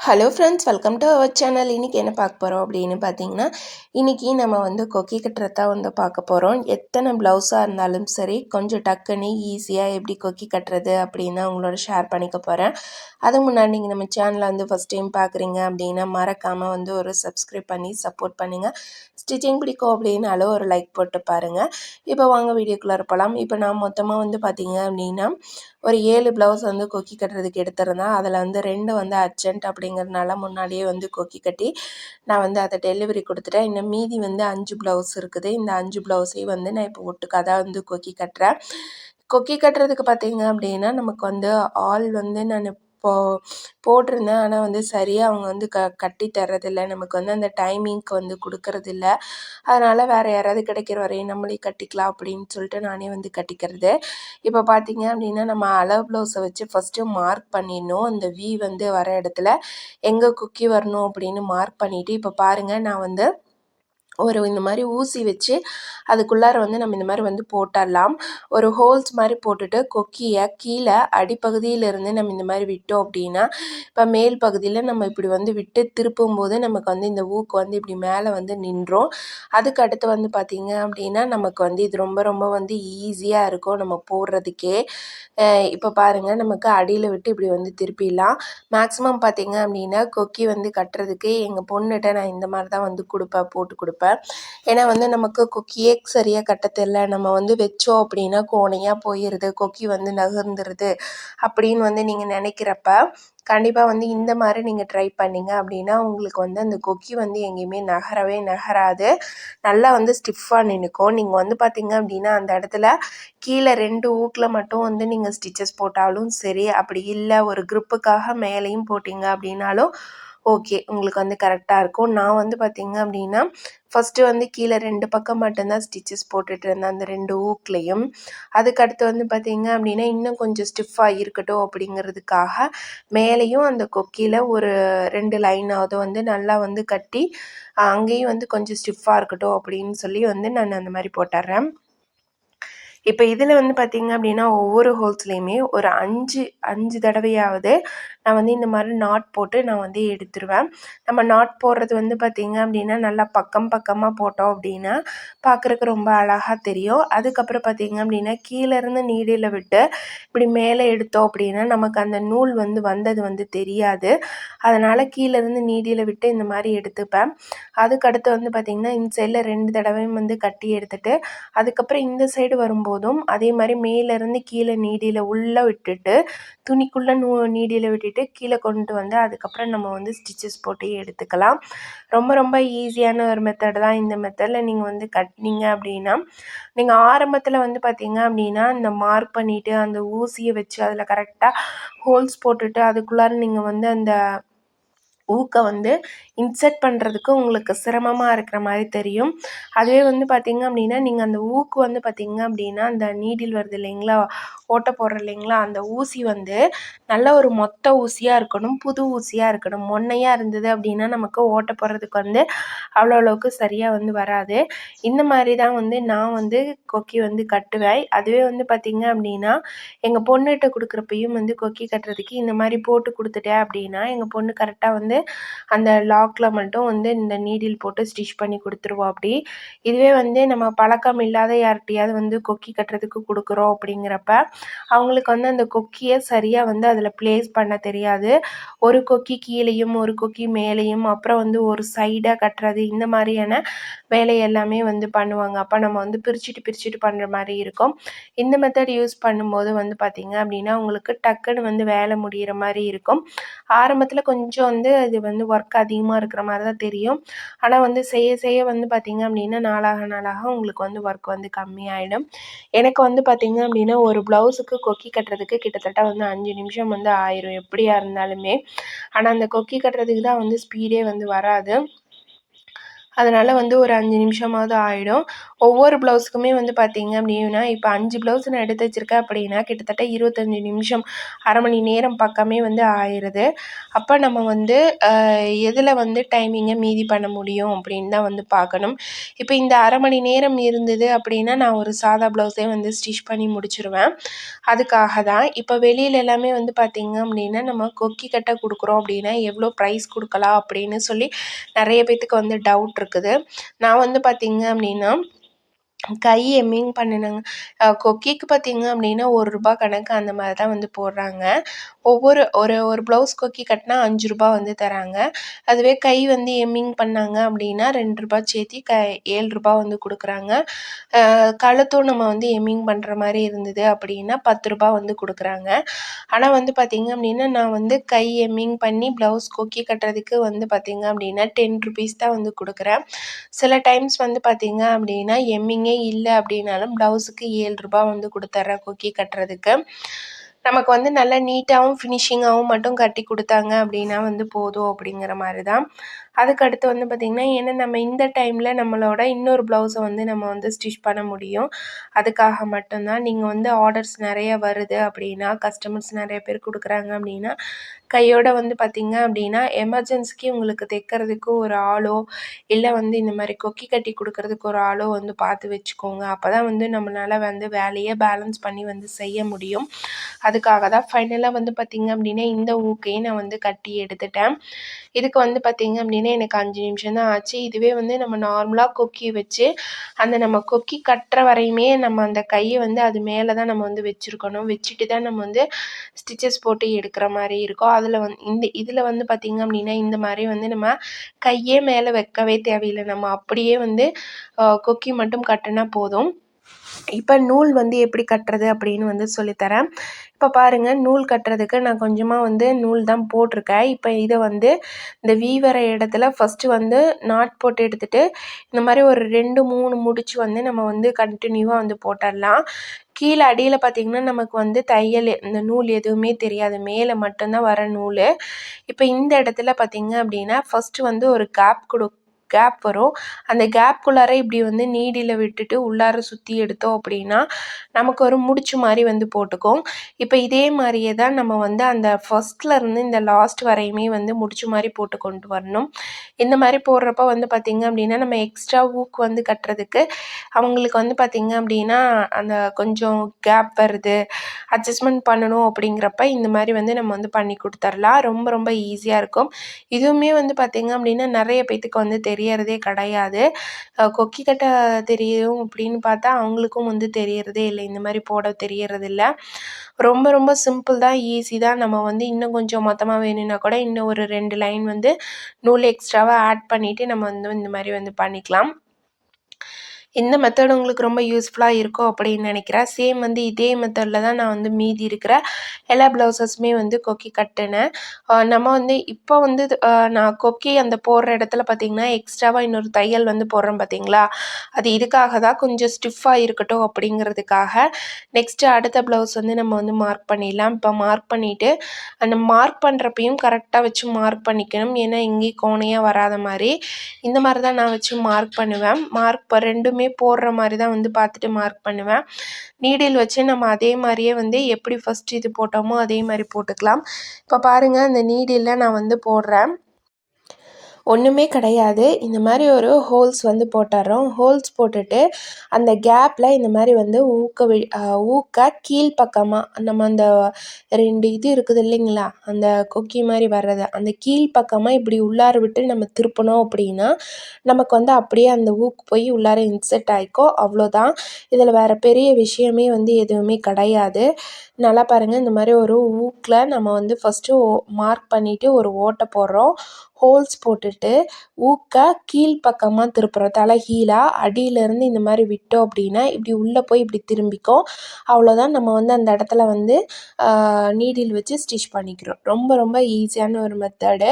Hello friends welcome to our channel இன்றைக்கி என்ன பார்க்க போகிறோம் அப்படின்னு பார்த்தீங்கன்னா இன்றைக்கி நம்ம வந்து கொக்கி கட்டுறதா வந்து பார்க்க போகிறோம் எத்தனை ப்ளவுஸாக இருந்தாலும் சரி கொஞ்சம் டக்குன்னு ஈஸியாக எப்படி கொக்கி கட்டுறது அப்படின்னு உங்களோட ஷேர் பண்ணிக்க போகிறேன் அதுக்கு முன்னாடி நீங்கள் நம்ம சேனலை வந்து ஃபஸ்ட் டைம் பார்க்குறீங்க அப்படின்னா மறக்காமல் வந்து ஒரு சப்ஸ்கிரைப் பண்ணி சப்போர்ட் பண்ணுங்கள் ஸ்டிச்சிங் பிடிக்கும் அப்படின்னாலும் ஒரு லைக் போட்டு பாருங்கள் இப்போ வாங்க வீடியோக்குள்ளே போகலாம் இப்போ நான் மொத்தமாக வந்து பார்த்தீங்க அப்படின்னா ஒரு ஏழு ப்ளவுஸ் வந்து கொக்கி கட்டுறதுக்கு எடுத்திருந்தேன். அதில் வந்து ரெண்டு வந்து அர்ஜென்ட் அப்படி அப்படிங்கிறதுனால முன்னாடியே வந்து கொக்கி கட்டி நான் வந்து அதை டெலிவரி கொடுத்துட்டேன். இன்னும் மீதி வந்து அஞ்சு ப்ளவுஸ் இருக்குது. இந்த அஞ்சு ப்ளவுஸையும் வந்து நான் இப்போ ஒட்டுக்காக தான் வந்து கொக்கி கட்டுறேன். கொக்கி கட்டுறதுக்கு பார்த்தீங்க அப்படின்னா நமக்கு வந்து ஆள் வந்து நான் போ போட்டிருந்தேன். ஆனால் வந்து சரியாக அவங்க வந்து க கட்டி தர்றதில்ல. நமக்கு வந்து அந்த டைமிங்க்கு வந்து கொடுக்கறதில்ல. அதனால் வேறு யாராவது கிடைக்கிற வரையும் நம்மளே கட்டிக்கலாம் அப்படின்னு சொல்லிட்டு நானே வந்து கட்டிக்கிறது. இப்போ பார்த்தீங்க அப்படின்னா நம்ம அளவு ப்ளவுஸை வச்சு ஃபஸ்ட்டு மார்க் பண்ணிடணும். அந்த வி வந்து வர இடத்துல எங்கே குக்கி வரணும் அப்படின்னு மார்க் பண்ணிவிட்டு இப்போ பாருங்கள் நான் வந்து ஒரு இந்த மாதிரி ஊசி வச்சு அதுக்குள்ளார வந்து நம்ம இந்த மாதிரி வந்து போட்டுடலாம் ஒரு ஹோல்ஸ் மாதிரி போட்டுட்டு கொக்கியை கீழே அடிப்பகுதியிலிருந்து நம்ம இந்த மாதிரி விட்டோம் அப்படின்னா இப்போ மேல் பகுதியில் நம்ம இப்படி வந்து விட்டு திருப்பும் போது நமக்கு வந்து இந்த ஊக்கு வந்து இப்படி மேலே வந்து நின்றோம். அதுக்கு அடுத்து வந்து பார்த்திங்க அப்படின்னா நமக்கு வந்து இது ரொம்ப ரொம்ப வந்து ஈஸியாக இருக்கும் நம்ம போடுறதுக்கே. இப்போ பாருங்கள் நமக்கு அடியில் விட்டு இப்படி வந்து திருப்பிடலாம். மேக்ஸிமம் பார்த்திங்க அப்படின்னா கொக்கி வந்து கட்டுறதுக்கு எங்கள் பொண்ணுகிட்ட நான் இந்த மாதிரி தான் வந்து கொடுப்பேன் போட்டு கொடுப்பேன். ஏன்னா வந்து நமக்கு கொக்கியே சரியாக கட்ட தெரில நம்ம வந்து வச்சோம் அப்படின்னா கோணையாக போயிடுது கொக்கி வந்து நகர்ந்துருது அப்படின்னு வந்து நீங்கள் நினைக்கிறப்ப கண்டிப்பாக வந்து இந்த மாதிரி நீங்கள் ட்ரை பண்ணிங்க அப்படின்னா உங்களுக்கு வந்து அந்த கொக்கி வந்து எங்கேயுமே நகரவே நகராது. நல்லா வந்து ஸ்டிஃபாக நின்றுக்கும் நீங்கள் வந்து பார்த்திங்க அப்படின்னா அந்த இடத்துல கீழே ரெண்டு ஊக்கில் மட்டும் வந்து நீங்கள் ஸ்டிச்சஸ் போட்டாலும் சரி அப்படி இல்லை ஒரு க்ரூப்புக்காக மேலேயும் போட்டிங்க அப்படின்னாலும் ஓகே உங்களுக்கு வந்து கரெக்டாக இருக்கும். நான் வந்து பார்த்திங்க அப்படின்னா ஃபஸ்ட்டு வந்து கீழே ரெண்டு பக்கம் மட்டும்தான் ஸ்டிச்சஸ் போட்டுட்டு இருந்தேன் அந்த ரெண்டு ஊக்லேயும் அதுக்கடுத்து வந்து பார்த்திங்க அப்படின்னா இன்னும் கொஞ்சம் ஸ்டிஃபாக இருக்கட்டும் அப்படிங்கிறதுக்காக மேலேயும் அந்த கொக்கியில் ஒரு ரெண்டு லைனாவது வந்து நல்லா வந்து கட்டி அங்கேயும் வந்து கொஞ்சம் ஸ்டிஃபாக இருக்கட்டும் அப்படின்னு சொல்லி வந்து நான் அந்த மாதிரி போட்டுடுறேன் இப்போ இதில் வந்து பார்த்திங்க அப்படின்னா ஒவ்வொரு ஹோல்ஸ்லேயுமே ஒரு அஞ்சு அஞ்சு தடவையாவது நான் வந்து இந்த மாதிரி நாட் போட்டு நான் வந்து எடுத்துருவேன். நம்ம நாட் போடுறது வந்து பார்த்திங்க அப்படின்னா நல்லா பக்கம் பக்கமாக போட்டோம் அப்படின்னா பார்க்குறக்கு ரொம்ப அழகாக தெரியும். அதுக்கப்புறம் பார்த்திங்க அப்படின்னா கீழேருந்து நீடியில் விட்டு இப்படி மேலே எடுத்தோம் அப்படின்னா நமக்கு அந்த நூல் வந்து வந்தது வந்து தெரியாது. அதனால் கீழேருந்து நீடியில் விட்டு இந்த மாதிரி எடுத்துப்பேன். அதுக்கடுத்து வந்து பார்த்திங்கன்னா இந்த சைடில் ரெண்டு தடவையும் வந்து கட்டி எடுத்துட்டு அதுக்கப்புறம் இந்த சைடு வரும்போதும் அதே மாதிரி மேலேருந்து கீழே நீடியில் உள்ளே விட்டுட்டு துணிக்குள்ளே நூ நீடியில் விட்டுட்டு விட்டுட்டு கீழே கொண்டு வந்து அதுக்கப்புறம் நம்ம வந்து ஸ்டிச்சஸ் போட்டு எடுத்துக்கலாம். ரொம்ப ரொம்ப ஈஸியான ஒரு மெத்தட் தான் இந்த மெத்தடில் நீங்கள் வந்து கட்டினீங்க அப்படின்னா. நீங்கள் ஆரம்பத்தில் வந்து பார்த்தீங்க அப்படின்னா இந்த மார்க் பண்ணிவிட்டு அந்த ஊசியை வச்சு அதில் கரெக்டாக ஹோல்ஸ் போட்டுட்டு அதுக்குள்ளார நீங்கள் வந்து அந்த ஊக்கை வந்து இன்சர்ட் பண்ணுறதுக்கு உங்களுக்கு சிரமமாக இருக்கிற மாதிரி தெரியும். அதுவே வந்து பார்த்திங்க அப்படின்னா நீங்கள் அந்த ஊக்கு வந்து பார்த்திங்க அப்படின்னா அந்த நீடில் வருது இல்லைங்களா? ஓட்டை போடுற இல்லைங்களா? அந்த ஊசி வந்து நல்ல ஒரு மொத்த ஊசியாக இருக்கணும் புது ஊசியாக இருக்கணும். மொன்னையாக இருந்தது அப்படின்னா நமக்கு ஓட்டை போடுறதுக்கு வந்து அவ்வளோ அளவுக்கு சரியாக வந்து வராது. இந்த மாதிரி தான் வந்து நான் வந்து கொக்கி வந்து கட்டுவேன். அதுவே வந்து பார்த்திங்க அப்படின்னா எங்கள் பொண்ணுகிட்ட கொடுக்குறப்பையும் வந்து கொக்கி கட்டுறதுக்கு இந்த மாதிரி போட்டு கொடுத்துட்டேன் அப்படின்னா எங்கள் பொண்ணு கரெக்டாக வந்து அந்த லாக்கில் மட்டும் வந்து இந்த நீடில் போட்டு ஸ்டிச் பண்ணி கொடுத்துருவோம் அப்படி. இதுவே வந்து நம்ம பழக்கம் இல்லாத யார்கிட்டையாவது வந்து கொக்கி கட்டுறதுக்கு கொடுக்குறோம் அப்படிங்கிறப்ப அவங்களுக்கு வந்து அந்த கொக்கியை சரியாக வந்து அதில் ப்ளேஸ் பண்ண தெரியாது. ஒரு கொக்கி கீழேயும் ஒரு கொக்கி மேலேயும் அப்புறம் வந்து ஒரு சைடாக கட்டுறது இந்த மாதிரியான வேலை எல்லாமே வந்து பண்ணுவாங்க. அப்போ நம்ம வந்து பிரிச்சுட்டு பிரிச்சுட்டு பண்ணுற மாதிரி இருக்கும். இந்த மெத்தட் யூஸ் பண்ணும்போது வந்து பார்த்திங்க அப்படின்னா உங்களுக்கு டக்குன்னு வந்து வேலை முடிகிற மாதிரி இருக்கும். ஆரம்பத்தில் கொஞ்சம் வந்து அது வந்து ஒர்க் அதிகமாக இருக்கிற மாதிரி தான் தெரியும். ஆனால் வந்து செய்ய செய்ய வந்து பார்த்திங்க அப்படின்னா நாளாக நாளாக உங்களுக்கு வந்து ஒர்க் வந்து கம்மியாயிடும். எனக்கு வந்து பார்த்திங்க அப்படின்னா ஒரு ப்ளவுஸுக்கு கொக்கி கட்டுறதுக்கு கிட்டத்தட்ட வந்து அஞ்சு நிமிஷம் வந்து ஆயிரும் எப்படியா இருந்தாலுமே. ஆனால் அந்த கொக்கி கட்டுறதுக்கு தான் வந்து ஸ்பீடே வந்து வராது. அதனால் வந்து ஒரு அஞ்சு நிமிஷமாவது ஆகிடும் ஒவ்வொரு ப்ளவுஸுக்குமே வந்து பார்த்திங்க அப்படின்னா இப்போ அஞ்சு ப்ளவுஸ் நான் எடுத்து வச்சுருக்கேன் அப்படின்னா கிட்டத்தட்ட இருபத்தஞ்சி நிமிஷம் அரை மணி நேரம் பக்கமே வந்து ஆயிடுது. அப்போ நம்ம வந்து எதில் வந்து டைமிங்கை மீதி பண்ண முடியும் அப்படின்னு தான் வந்து பார்க்கணும். இப்போ இந்த அரை மணி நேரம் இருந்தது அப்படின்னா நான் ஒரு சாதா ப்ளவுஸே வந்து ஸ்டிச் பண்ணி முடிச்சிருவேன். அதுக்காக தான். இப்போ வெளியில் எல்லாமே வந்து பார்த்திங்க அப்படின்னா நம்ம கொக்கி கட்ட கொடுக்குறோம் அப்படின்னா எவ்வளோ ப்ரைஸ் கொடுக்கலாம் அப்படின்னு சொல்லி நிறைய பேத்துக்கு வந்து டவுட் இருக்குது. நான் வந்து பார்த்திங்க அப்படின்னா கை எம்மிங் பண்ணினாங்க. கொக்கிக்கு பார்த்திங்க அப்படின்னா ஒரு ரூபா கணக்கு அந்த மாதிரி தான் வந்து போடுறாங்க. ஒவ்வொரு ஒரு ஒரு ப்ளவுஸ் கொக்கி கட்டினா அஞ்சு ரூபா வந்து தராங்க. அதுவே கை வந்து எம்மிங் பண்ணாங்க அப்படின்னா ரெண்டு ரூபா சேர்த்தி க ஏழு ரூபா வந்து கொடுக்குறாங்க. கழுத்தும் நம்ம வந்து எம்மிங் பண்ணுற மாதிரி இருந்தது அப்படின்னா பத்து ரூபா வந்து கொடுக்குறாங்க. ஆனால் வந்து பார்த்திங்க அப்படின்னா நான் வந்து கை எம்மிங் பண்ணி ப்ளவுஸ் கொக்கி கட்டுறதுக்கு வந்து பார்த்திங்க அப்படின்னா டென் ருபீஸ் தான் வந்து கொடுக்குறேன். சில டைம்ஸ் வந்து பார்த்திங்க அப்படின்னா எம்மிங்கே இல்லை அப்படின்னாலும் ப்ளவுஸுக்கு ஏழு ரூபா வந்து கொடுத்துட்றேன் கொக்கி கட்டுறதுக்கு. நமக்கு வந்து நல்லா நீட்டாகவும் ஃபினிஷிங்காகவும் மட்டும் கட்டி கொடுத்தாங்க அப்படின்னா வந்து போதும் அப்படிங்கிற மாதிரி தான் அதுக்கு அடுத்து வந்து பார்த்திங்கன்னா ஏன்னா நம்ம இந்த டைமில் நம்மளோட இன்னொரு ப்ளவுஸை வந்து நம்ம வந்து ஸ்டிச் பண்ண முடியும். அதுக்காக மட்டும்தான் நீங்கள் வந்து ஆர்டர்ஸ் நிறைய வருது அப்படின்னா கஸ்டமர்ஸ் நிறைய பேர் கொடுக்குறாங்க அப்படின்னா கையோட வந்து பார்த்திங்க அப்படின்னா எமர்ஜென்சிக்கு உங்களுக்கு தைக்கிறதுக்கு ஒரு ஆளோ இல்லை வந்து இந்த மாதிரி கொக்கி கட்டி கொடுக்குறதுக்கு ஒரு ஆளோ வந்து பார்த்து வச்சுக்கோங்க. அப்போ தான் வந்து நம்மளால் வந்து வேலையை பேலன்ஸ் பண்ணி வந்து செய்ய முடியும். அதுக்காக தான் ஃபைனலாக வந்து பார்த்திங்க அப்படின்னா இந்த ஊக்கையும் நான் வந்து கட்டி எடுத்துட்டேன். இதுக்கு வந்து பார்த்திங்க அப்படின்னா எனக்கு அஞ்சு நிமிஷம் தான் ஆச்சு. இதுவே வந்து நம்ம நார்மலாக கொக்கி வச்சு அந்த நம்ம கொக்கி கட்டுற வரையுமே நம்ம அந்த கையை வந்து அது மேலே தான் நம்ம வந்து வச்சுருக்கணும். வச்சுட்டு தான் நம்ம வந்து ஸ்டிச்சஸ் போட்டு எடுக்கிற மாதிரி இருக்கும். அதில் வந்து இந்த இதில் வந்து பார்த்திங்க அப்படின்னா இந்த மாதிரி வந்து நம்ம கையே மேலே வைக்கவே தேவையில்லை. நம்ம அப்படியே வந்து கொக்கி மட்டும் கட்டினா போதும். இப்போ நூல் வந்து எப்படி கட்டுறது அப்படின்னு வந்து சொல்லித்தரேன். இப்போ பாருங்கள் நூல் கட்டுறதுக்கு நான் கொஞ்சமாக வந்து நூல் தான் போட்டிருக்கேன். இப்போ இதை வந்து இந்த வீவர இடத்துல ஃபஸ்ட்டு வந்து நாட் போட்டு எடுத்துகிட்டு இந்த மாதிரி ஒரு ரெண்டு மூணு முடிச்சு வந்து நம்ம வந்து கண்டினியூவாக வந்து போட்டுடலாம் கீழே அடியில் பார்த்திங்கன்னா நமக்கு வந்து தையல் இந்த நூல் எதுவுமே தெரியாது. மேலே மட்டும்தான் வர நூல். இப்போ இந்த இடத்துல பார்த்திங்க அப்படின்னா ஃபஸ்ட்டு வந்து ஒரு கேப் கொடு கேப் வரும். அந்த கேப்குள்ளார இப்படி வந்து நீடியில் விட்டுட்டு உள்ளார சுற்றி எடுத்தோம் அப்படின்னா நமக்கு ஒரு முடிச்சு மாதிரி வந்து போட்டுக்கும். இப்போ இதே மாதிரியே தான் நம்ம வந்து அந்த ஃபஸ்ட்லேருந்து இந்த லாஸ்ட் வரையுமே வந்து முடிச்சு மாதிரி போட்டு கொண்டு வரணும். இந்த மாதிரி போடுறப்ப வந்து பார்த்திங்க அப்படின்னா நம்ம எக்ஸ்ட்ரா ஊக்கு வந்து கட்டுறதுக்கு அவங்களுக்கு வந்து பார்த்திங்க அப்படின்னா அந்த கொஞ்சம் கேப் வருது. அட்ஜஸ்ட்மெண்ட் பண்ணணும் அப்படிங்கிறப்ப இந்த மாதிரி வந்து நம்ம வந்து பண்ணி கொடுத்துர்லாம். ரொம்ப ரொம்ப ஈஸியாக இருக்கும். இதுவுமே வந்து பார்த்திங்க அப்படின்னா நிறைய பேத்துக்கு வந்து தெரியும். தெரியறதே கிடையாது. கொக்கி கட்ட தெரியும் அப்படின்னு பார்த்தா அவங்களுக்கும் வந்து தெரியறதே இல்லை. இந்த மாதிரி போட தெரியறதில்ல. ரொம்ப ரொம்ப சிம்பிள் தான் ஈஸி தான். நம்ம வந்து இன்னும் கொஞ்சம் மொத்தமாக வேணும்னா கூட இன்னும் ஒரு ரெண்டு லைன் வந்து நூல் எக்ஸ்ட்ராவாக ஆட் பண்ணிவிட்டு நம்ம வந்து இந்த மாதிரி வந்து பண்ணிக்கலாம். இந்த மெத்தட் உங்களுக்கு ரொம்ப யூஸ்ஃபுல்லாக இருக்கும் அப்படின்னு நினைக்கிறேன். சேம் வந்து இதே மெத்தடில் தான் நான் வந்து மீதி இருக்கிற எல்லா ப்ளவுசஸுமே வந்து கொக்கி கட்டினேன். நம்ம வந்து இப்போ வந்து நான் கொக்கி அந்த போடுற இடத்துல பார்த்திங்கன்னா எக்ஸ்ட்ராவாக இன்னொரு தையல் வந்து போடுறோம் பார்த்தீங்களா அது இதுக்காக தான் கொஞ்சம் ஸ்டிஃபாக இருக்கட்டும் அப்படிங்கிறதுக்காக. நெக்ஸ்ட்டு அடுத்த ப்ளவுஸ் வந்து நம்ம வந்து மார்க் பண்ணிடலாம். இப்போ மார்க் பண்ணிவிட்டு அந்த மார்க் பண்ணுறப்பையும் கரெக்டாக வச்சு மார்க் பண்ணிக்கணும். ஏன்னா எங்கேயும் கோணையாக வராத மாதிரி. இந்த மாதிரி தான் நான் வச்சு மார்க் பண்ணுவேன். மார்க் இப்போ ரெண்டுமே எப்போவுமே போடுற மாதிரி தான் வந்து பார்த்துட்டு மார்க் பண்ணுவேன். நீடில் வச்சு நம்ம அதே மாதிரியே வந்து எப்படி ஃபஸ்ட் இது போட்டோமோ அதே மாதிரி போட்டுக்கலாம். இப்போ பாருங்கள் அந்த நீடில் நான் வந்து போடுறேன். ஒன்றுமே கிடையாது. இந்த மாதிரி ஒரு ஹோல்ஸ் வந்து போட்டுடுறோம் ஹோல்ஸ் போட்டுட்டு அந்த கேப்பில் இந்த மாதிரி வந்து ஊக்க வி ஊக்க கீழ்ப்பக்கமாக நம்ம அந்த ரெண்டு இது இருக்குது இல்லைங்களா? அந்த கொக்கி மாதிரி வர்றது. அந்த கீழ்ப்பக்கமாக இப்படி உள்ளார விட்டு நம்ம திருப்பினோம் அப்படின்னா நமக்கு வந்து அப்படியே அந்த ஊக்கு போய் உள்ளார இன்செர்ட் ஆகிக்கோ அவ்வளோதான். இதில் வேறு பெரிய விஷயமே வந்து எதுவுமே கிடையாது. நல்லா பாருங்கள் இந்த மாதிரி ஒரு ஊக்கில் நம்ம வந்து ஃபஸ்ட்டு மார்க் பண்ணிவிட்டு ஒரு ஓட்டை போடுறோம். ஹோல்ஸ் போட்டுட்டு ஊக்க கீழ்ப்பக்கமாக திருப்புறோம். தலைகீழாக அடியிலேருந்து இந்த மாதிரி விட்டோம் அப்படின்னா இப்படி உள்ளே போய் இப்படி திரும்பிக்கும். அவ்வளோதான் நம்ம வந்து அந்த இடத்துல வந்து நீடில் வச்சு ஸ்டிச் பண்ணிக்கிறோம். ரொம்ப ரொம்ப ஈஸியான ஒரு மெத்தடு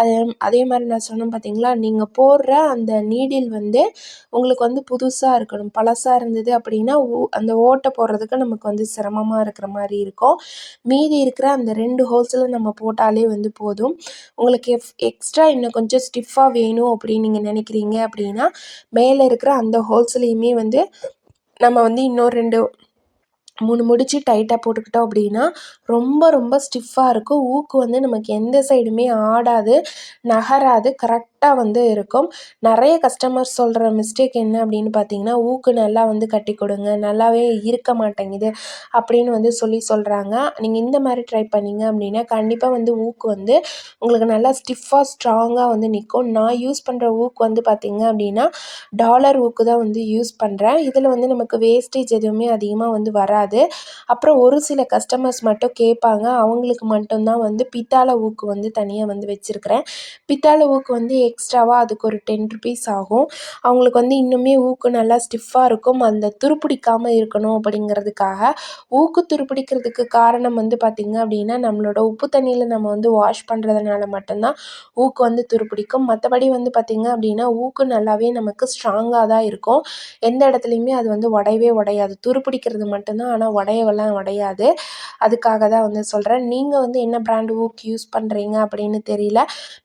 அதே அதே மாதிரி நான் சொன்னேன் பார்த்தீங்களா? நீங்கள் போடுற அந்த நீடில் வந்து உங்களுக்கு வந்து புதுசாக இருக்கணும். பழசாக இருந்தது அப்படின்னா அந்த ஓட்டை போடுறதுக்கு நமக்கு வந்து சிரமமாக இருக்கிற மாதிரி இருக்கும். மீதி இருக்கிற அந்த ரெண்டு ஹோல்ஸில் நம்ம போட்டாலே வந்து போதும். உங்களுக்கு எஃப் எக் எக்ஸ்ட்ரா இன்னும் கொஞ்சம் ஸ்டிஃபாக வேணும் அப்படின்னு நீங்கள் நினைக்கிறீங்க அப்படின்னா மேலே இருக்கிற அந்த ஹோல்ஸ்லேயுமே வந்து நம்ம வந்து இன்னொரு ரெண்டு மூணு முடிச்சு டைட்டாக போட்டுக்கிட்டோம் அப்படின்னா ரொம்ப ரொம்ப ஸ்டிஃபாக இருக்கும். ஊக்கு வந்து நமக்கு எந்த சைடுமே ஆடாது நகராது கரெக்டாக வந்து இருக்கும். நிறைய கஸ்டமர்ஸ் சொல்கிற மிஸ்டேக் என்ன அப்படின்னு பார்த்தீங்கன்னா ஊக்கு நல்லா வந்து கட்டி கொடுங்க நல்லாவே இருக்க மாட்டேங்குது அப்படின்னு வந்து சொல்லி சொல்கிறாங்க நீங்கள் இந்த மாதிரி ட்ரை பண்ணீங்க அப்படின்னா கண்டிப்பாக வந்து ஊக்கு வந்து உங்களுக்கு நல்லா ஸ்டிஃபாக ஸ்ட்ராங்காக வந்து நிற்கும் நான் யூஸ் பண்ணுற ஊக்கு வந்து பார்த்தீங்க அப்படின்னா டாலர் ஊக்கு தான் வந்து யூஸ் பண்ணுறேன் இதில் வந்து நமக்கு வேஸ்டேஜ் எதுவுமே அதிகமாக வந்து வராது. அப்புறம் ஒரு சில கஸ்டமர்ஸ் மட்டும் கேட்பாங்க. அவங்களுக்கு மட்டும்தான் வந்து பித்தாளை ஊக்கு வந்து தனியாக வந்து வச்சுருக்கிறேன். பித்தாழை ஊக்கு வந்து எக்ஸ்ட்ராவாக அதுக்கு ஒரு டென் ருபீஸ் ஆகும். அவங்களுக்கு வந்து இன்னுமே ஊக்கு நல்லா ஸ்டிஃபாக இருக்கும். அந்த துருப்பிடிக்காமல் இருக்கணும் அப்படிங்கிறதுக்காக ஊக்கு துருப்பிடிக்கிறதுக்கு காரணம் வந்து பார்த்திங்க அப்படின்னா நம்மளோட உப்பு தண்ணியில் நம்ம வந்து வாஷ் பண்ணுறதுனால மட்டும்தான் ஊக்கு வந்து துருப்பிடிக்கும். மற்றபடி வந்து பார்த்திங்க அப்படின்னா ஊக்கு நல்லாவே நமக்கு ஸ்ட்ராங்காக தான் இருக்கும். எந்த இடத்துலையுமே அது வந்து உடையவே உடையாது. துருப்பிடிக்கிறது மட்டும்தான் ஆனால் உடையவெல்லாம் உடையாது. அதுக்காக தான் வந்து சொல்கிறேன் நீங்கள் வந்து என்ன பிராண்ட் ஊக்கு யூஸ் பண்ணுறீங்க அப்படின்னு தெரியல.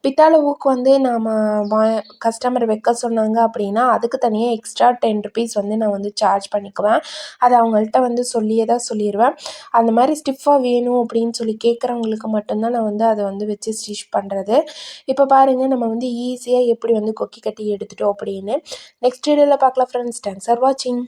பித்தாளை ஊக்கு வந்து நாம் வா கஸ்டமர் வைக்க சொன்னாங்க அப்படின்னா அதுக்கு தனியாக எக்ஸ்ட்ரா டென் ருபீஸ் வந்து நான் வந்து சார்ஜ் பண்ணிக்குவேன். அதை அவங்கள்ட்ட வந்து சொல்லியே தான் சொல்லிடுவேன் அந்த மாதிரி ஸ்டிஃபாக வேணும் அப்படின்னு சொல்லி கேட்குறவங்களுக்கு மட்டும்தான் நான் வந்து அதை வந்து வச்சு ஸ்டிச் பண்ணுறது இப்போ பாருங்கள் நம்ம வந்து ஈஸியாக எப்படி வந்து கொக்கி கட்டி எடுத்துட்டோம் அப்படின்னு. நெக்ஸ்ட் வீடியோவில் பார்க்கலாம் ஃப்ரெண்ட்ஸ் தேங்க்ஸ் ஃபார் வாட்சிங்